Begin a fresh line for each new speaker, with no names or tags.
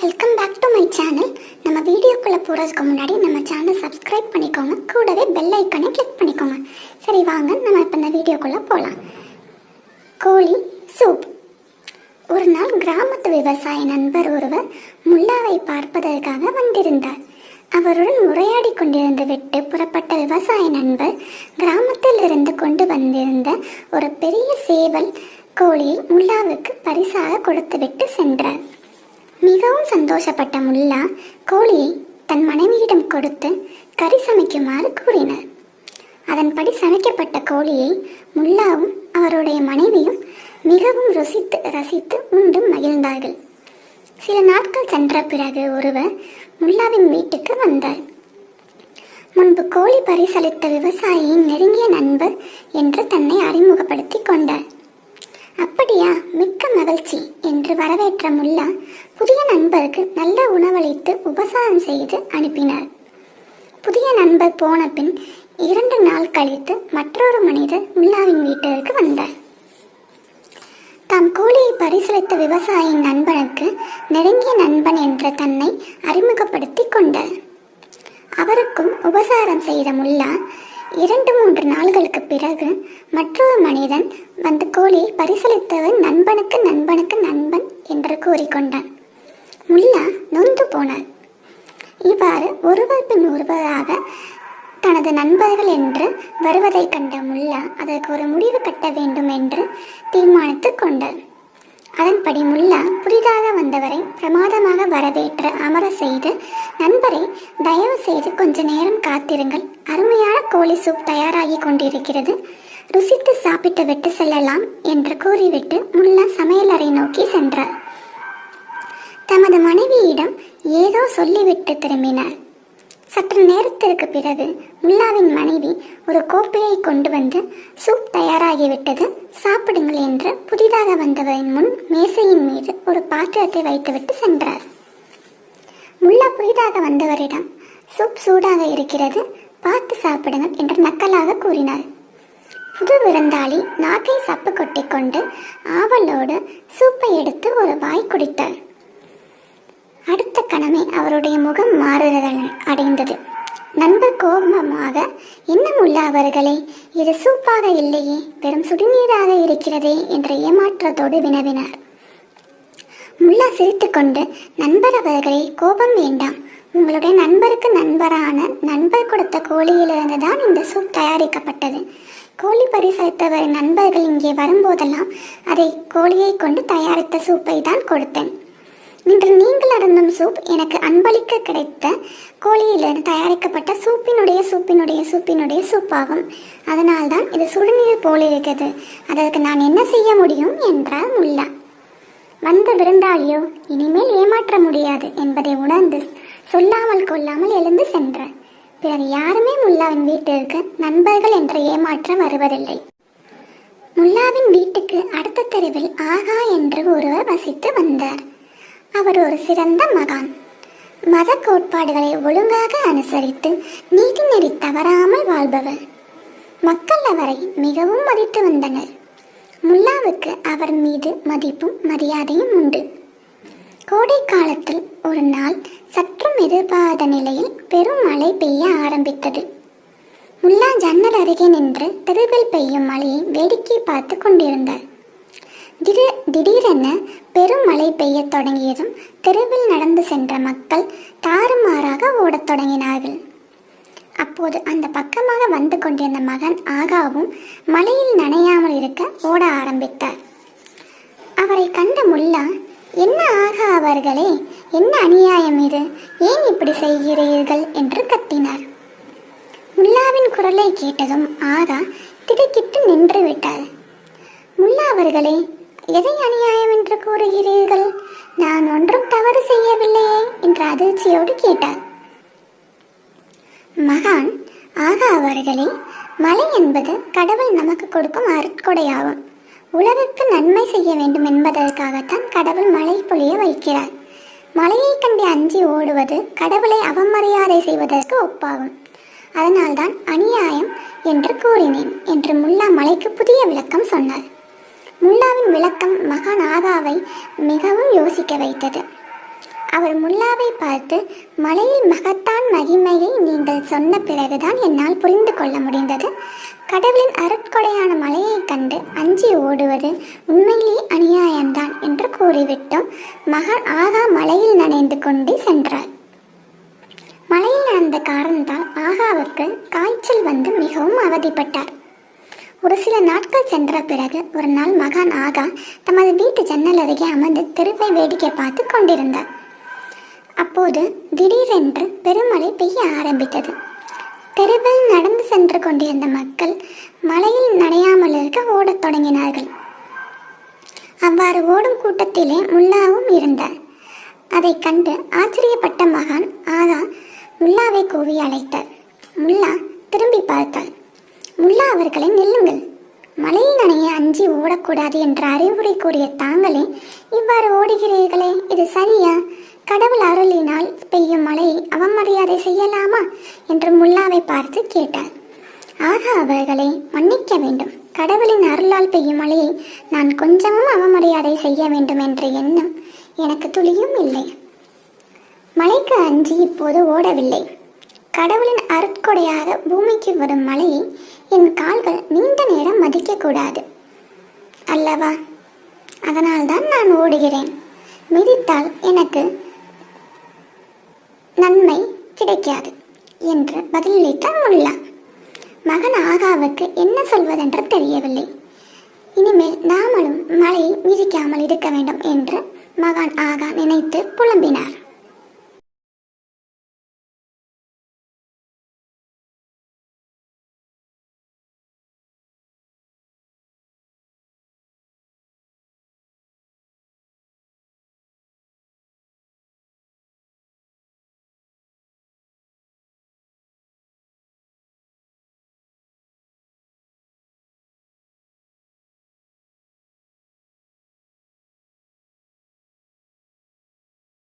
Welcome back to my channel நம்ம வீடியோக்குள்ளே போகிறதுக்கு முன்னாடி நம்ம சேனல் சப்ஸ்கிரைப் பண்ணிக்கோங்க. கூடவே பெல் ஐக்கனை கிளிக் பண்ணிக்கோங்க. சரி வாங்க. நம்ம இப்போ இந்த வீடியோக்குள்ளே போகலாம் கோழி சூப் ஒரு நாள் கிராமத்து விவசாய நண்பர் ஒருவர் முல்லாவை பார்ப்பதற்காக வந்திருந்தார். அவருடன் உரையாடி கொண்டிருந்து விட்டு புறப்பட்ட விவசாய நண்பர் கிராமத்தில் இருந்து கொண்டு வந்திருந்த ஒரு பெரிய சேவல் கோழியை முல்லாவுக்கு பரிசாக கொடுத்துவிட்டு சென்றார். மிகவும் சந்தோஷப்பட்ட முல்லா கோழியை தன் மனைவியிடம் கொடுத்து கறி சமைக்குமாறு கூறினார். அதன்படி சமைக்கப்பட்ட கோழியை முல்லாவும் அவருடைய மனைவியும் மிகவும் ருசித்து ரசித்து உண்டு மகிழ்ந்தார்கள். சில நாட்கள் சென்ற பிறகு ஒருவர் முல்லாவின் வீட்டுக்கு வந்தார். முன்பு கோழி பரிசளித்த விவசாயியின் நெருங்கிய நண்பர் என்று தன்னை அறிமுகப்படுத்தி கொண்டார். அப்படியா? மிக்க மகிழ்ச்சி என்று வரவேற்ற முல்லா புதிய நண்பருக்கு நல்ல உணவளித்து உபசாரம் செய்து அனுப்பினார் புதிய நண்பர் போன பின் இரண்டு நாள் கழித்து மற்றொரு மனிதர் முல்லாவின் வீட்டிற்கு வந்தார். தாம் கூலியை பரிசளித்த விவசாயியின் நண்பனுக்கு நெருங்கிய நண்பன் என்ற தன்னை அறிமுகப்படுத்தி கொண்டார். அவருக்கும் உபசாரம் செய்த முல்லா இரண்டு மூன்று நாள்களுக்கு பிறகு மற்றொரு மனிதன் அந்த கோழியை பரிசளித்தவன் நண்பனுக்கு நண்பனுக்கு நண்பன் என்று கூறிக்கொண்டான். முல்லா நொந்து போனார் இவ்வாறு ஒருவர் பின் ஒருவராக தனது நண்பர்கள் என்று வருவதைக் கண்ட முல்லா அதற்கு ஒரு முடிவு கட்ட வேண்டும் என்று தீர்மானித்துக் கொண்டார் அதன்படி முல்லா புதிதாக வந்தவரை பிரமாதமாக வரவேற்ற அமர செய்து நண்பரை தயவு செய்து கொஞ்ச நேரம் காத்திருங்கள். அருமையான கோழி சூப் தயாராகி கொண்டிருக்கிறது. ருசித்து சாப்பிட்டு விட்டு செல்லலாம் என்று கூறிவிட்டு முல்லா சமையலறை நோக்கி சென்றார். தமது மனைவியிடம் ஏதோ சொல்லிவிட்டு திரும்பினார். சற்று நேரத்திற்கு பிறகு முல்லாவின் மனைவி ஒரு கோப்பையை கொண்டு வந்து சூப் தயாராகிவிட்டது சாப்பிடுங்கள் என்று புதிதாக வந்தவரின் முன் மேசையின் மீது ஒரு பாத்திரத்தை வைத்துவிட்டு சென்றார். முல்லா புதிதாக வந்தவரிடம் சூப் சூடாக இருக்கிறது பார்த்து சாப்பிடுங்கள் என்று நக்கலாக கூறினார் புது விருந்தாளி நாக்கை சப்பு கொட்டிக்கொண்டு ஆவலோடு சூப்பை எடுத்து ஒரு வாய் குடித்தார் அவருடைய முகம் மாறுதல் அடைந்தது. நண்பர் கோபமாக இன்னும் உள்ள அவர்களே இது சூப்பாக இல்லையே வெறும் சுடுநீராக இருக்கிறதே என்ற ஏமாற்றத்தோடு வினவினார். முல்லா சிரித்துக்கொண்டு நண்பர் அவர்களே கோபம் வேண்டாம். உங்களுடைய நண்பருக்கு நண்பரான நண்பர் கொடுத்த கோழியிலிருந்து தான் இந்த சூப் தயாரிக்கப்பட்டது. கோழி பரிசளித்தவரின் நண்பர்கள் இங்கே வரும்போதெல்லாம் அதை கோழியை கொண்டு தயாரித்த சூப்பை தான் கொடுத்தேன். இன்று நீங்கள் அருந்தும் சூப் எனக்கு அன்பளிக்க கிடைத்த கோழியிலிருந்து தயாரிக்கப்பட்ட சூப்பினுடைய சூப்பினுடைய சூப்பினுடைய சூப்பாகும். அதனால்தான் இது சுடுநீர் போல் இருக்கிறது அதற்கு நான் என்ன செய்ய முடியும் என்றார் முல்லா. வந்த விருந்தாளியோ இனிமேல் ஏமாற்ற முடியாது என்பதை உணர்ந்து சொல்லாமல் கொள்ளாமல் எழுந்து சென்றார். பிறகு யாருமே முல்லாவின் வீட்டிற்கு நண்பர்கள் என்ற ஏமாற்றம் வருவதில்லை. முல்லாவின் வீட்டுக்கு அடுத்த தெருவில் ஆகா என்று ஒருவர் வசித்து வந்தார். அவர் ஒரு சிறந்த மகான். மத கோட்பாடுகளை ஒழுங்காக அனுசரித்து நீதிநெறி தவறாமல் வாழ்பவர். மக்கள் அவரை மிகவும் மதித்து வந்தனர். முல்லாவுக்கு அவர் மீது மதிப்பும் மரியாதையும் உண்டு. கோடை காலத்தில் ஒரு நாள் சற்றும் எதிர்பாராத நிலையில் பெரும் மழை பெய்ய ஆரம்பித்தது. முல்லா ஜன்னல் அருகே நின்று தெருவில் பெய்யும் மழையை வேடிக்கை பார்த்து கொண்டிருந்தார். திடீர் திடீரென பெரும் மழை பெய்யத் தொடங்கியதும் தெருவில் நடந்து சென்ற மக்கள் தாறுமாறாக ஓடத் தொடங்கினார்கள். அப்போது அந்த பக்கமாக வந்து கொண்டிருந்த மகன் ஆகாவும் மழையில் நனையாமல் இருக்க ஓட ஆரம்பித்தார். அவரை கண்ட முல்லா என்ன ஆகா அவர்களே என்ன அநியாயம் இது? ஏன் இப்படி செய்கிறீர்கள்? என்று கத்தினார். முல்லாவின் குரலை கேட்டதும் ஆகா திடுக்கிட்டு நின்று விட்டார் முல்லா அவர்களே எதை அநியாயம் என்று கூறுகிறீர்கள்? நான் ஒன்றும் தவறு செய்யவில்லையே என்று அதிர்ச்சியோடு கேட்டார் மகான் ஆகா அவர்களே மலை என்பது கடவுள் நமக்கு கொடுக்கும் அருட்கொடையாகும். உலகுக்கு நன்மை செய்ய வேண்டும் என்பதற்காகத்தான் கடவுள் மழை பொழிய வைக்கிறார். மலையை கண்டு அஞ்சி ஓடுவது கடவுளை அவமரியாதை செய்வதற்கு ஒப்பாகும். அதனால்தான் அநியாயம் என்று கூறினேன் என்று முல்லா மலைக்கு புதிய விளக்கம் சொன்னார். முல்லாவின் விளக்கம் மகான் ஆகாவை மிகவும் யோசிக்க வைத்தது. அவர் முல்லாவை பார்த்து மலையில் மகத்தான் மகிமையை நீங்கள் சொன்ன பிறகுதான் என்னால் புரிந்து கொள்ள முடிந்தது. கடவுளின் அருட்கொடையான மலையைக் கண்டு அஞ்சி ஓடுவது உண்மையிலேயே அநியாயம்தான் என்று கூறிவிட்டும் மகன் ஆகா மலையில் நனைந்து கொண்டே சென்றார். மலையில் நடந்த காரணத்தால் ஆகாவுக்கு காய்ச்சல் வந்து மிகவும் அவதிப்பட்டார். ஒரு சில நாட்கள் சென்ற பிறகு ஒரு நாள் மகான் ஆகா தமது வீட்டு ஜன்னல் அருகே அமர்ந்து தெருவை வேடிக்கை பார்த்து கொண்டிருந்தார். அப்போது திடீரென்று பெருமழை பெய்ய ஆரம்பித்தது. தெருவில் நடந்து சென்று கொண்டிருந்த மக்கள் மழையில் நனையாமல் இருக்க ஓடத் தொடங்கினார்கள். அவ்வாறு ஓடும் கூட்டத்திலே முல்லாவும் இருந்தார். அதைக் கண்டு ஆச்சரியப்பட்ட மகான் ஆகா முல்லாவை கூவி அழைத்தார். முல்லா திரும்பி பார்த்தாள். முல்லா அவர்களை நில்லுங்கள். மழையில் நனைய அஞ்சி ஓடக்கூடாது என்ற அறிவுரை கூறிய தாங்களே இவ்வாறு ஓடுகிறீர்களே இது சரியா? கடவுள் அருளினால் பெய்யும் மழையை அவமரியாதை செய்யலாமா? என்று முல்லாவை பார்த்து கேட்டார். ஆக அவர்களை மன்னிக்க வேண்டும். கடவுளின் அருளால் பெய்யும் மழையை நான் கொஞ்சமும் அவமரியாதை செய்ய வேண்டும் என்ற எண்ணம் எனக்கு துளியும் இல்லை. மழைக்கு அஞ்சி இப்போது ஓடவில்லை. கடவுளின் அருட்கொடையாக பூமிக்கு வரும் மழையை என் கால்கள் நீண்ட நேரம் மதிக்கக்கூடாது. அல்லவா? அதனால்தான் நான் ஓடுகிறேன். மிதித்தால் எனக்கு நன்மை கிடைக்காது என்று பதிலளித்தார் முல்லா. மகன் ஆகாவுக்கு என்ன சொல்வதென்று தெரியவில்லை. இனிமேல் நாமளும் மழையை மிதிக்காமல் இருக்க வேண்டும் என்று மகான் ஆகா நினைத்து புலம்பினார்.